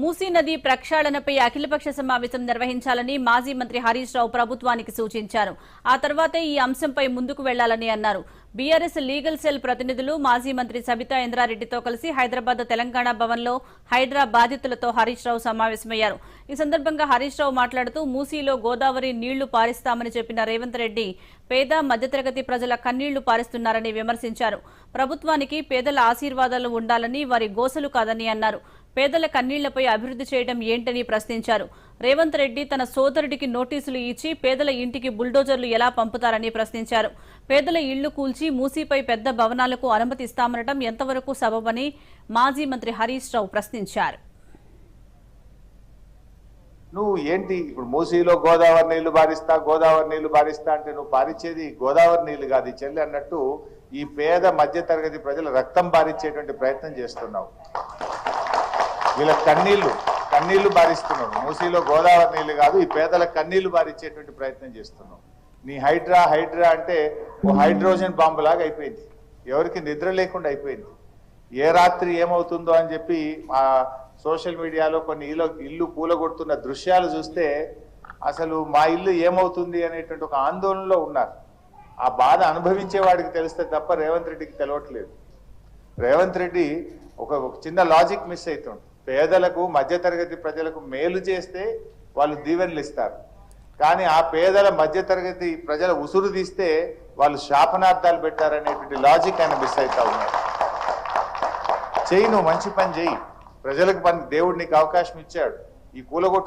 మూసీ నది ప్రక్షాళనపై అఖిలపక్ష సమావేశం నిర్వహించాలని మాజీ మంత్రి హరీష్ రావు ప్రభుత్వానికి సూచించారు. ఆ తర్వాతే ఈ అంశంపై ముందుకు వెళ్ళాలని అన్నారు. బీఆర్ఎస్ లీగల్ సెల్ ప్రతినిధులు మాజీ మంత్రి సబితా ఇంద్రారెడ్డితో కలిసి హైదరాబాద్ తెలంగాణ భవన్లో హైడ్రా బాధితులతో హరీష్ రావు సమావేశమయ్యారు. ఈ సందర్భంగా హరీష్ రావు మాట్లాడుతూ మూసీలో గోదావరి నీళ్ళు పారిస్తామని చెప్పిన రేవంత్ రెడ్డి పేద మధ్యతరగతి ప్రజల కన్నీళ్ళు పారిస్తున్నారని విమర్శించారు. ప్రభుత్వానికి పేదల ఆశీర్వాదాలు ఉండాలని వారి గోసలు కాదని అన్నారు. పేదల కన్నీళ్ళపై అభివృద్ధి చేయడం ఏంటని ప్రశ్నించారు. రేవంత్ రెడ్డి తన సోదరుడికి నోటీసులు ఇచ్చి పేదల ఇంటికి బుల్డోజర్లు ఎలా పంపుతారని ప్రశ్నించారు. పేదల ఇళ్ళు కూల్చి మూసీపై పెద్ద భవనాలకు అనుమతిస్తామనడం ఎంతవరకు సబబని మాజీ మంత్రి హరీష్ రావు ప్రశ్నించారు. నువ్వు ఏంటి ఇప్పుడు మూసీలో గోదావరి నీళ్ళు బారిస్తా గోదావరి నీళ్ళు బారిస్తా అంటే నువ్వు పారిచ్చేది గోదావరి నీళ్ళు కాదు. చెల్లి అన్నట్టు ఈ పేద మధ్యతరగతి ప్రజల రక్తం బారిచ్చేటువంటి ప్రయత్నం చేస్తున్నావు. వీళ్ళ కన్నీళ్ళు కన్నీళ్ళు బారిస్తున్నావు. మూసీలో గోదావరి నీళ్ళు కాదు ఈ పేదల కన్నీళ్ళు బారించేటువంటి ప్రయత్నం చేస్తున్నావు. నీ హైడ్రా హైడ్రా అంటే ఓ హైడ్రోజన్ బాంబు లాగా అయిపోయింది. ఎవరికి నిద్ర లేకుండా అయిపోయింది. ఏ రాత్రి ఏమవుతుందో అని చెప్పి ఆ సోషల్ మీడియాలో కొన్ని ఇల్లు ఇల్లు కూలగొడుతున్న దృశ్యాలు చూస్తే అసలు మా ఇల్లు ఏమవుతుంది అనేటువంటి ఒక ఆందోళనలో ఉన్నారు. ఆ బాధ అనుభవించే వాడికి తెలిస్తే తప్ప రేవంత్ రెడ్డికి తెలవట్లేదు. రేవంత్ రెడ్డి ఒక చిన్న లాజిక్ మిస్ అవుతుంది పేదలకు మధ్యతరగతి ప్రజలకు మేలు చేస్తే వాళ్ళు దీవెనలు ఇస్తారు. కానీ ఆ పేదల మధ్యతరగతి ప్రజల ఉసురు తీస్తే వాళ్ళు శాపనార్థాలు పెట్టారనేటువంటి లాజిక్ ఆయన మిస్ అవుతా ఉన్నారు. చేయి నువ్వు మంచి పని చేయి ప్రజలకు పని దేవుడు నీకు అవకాశం ఇచ్చాడు. ఈ కూలగొట్టు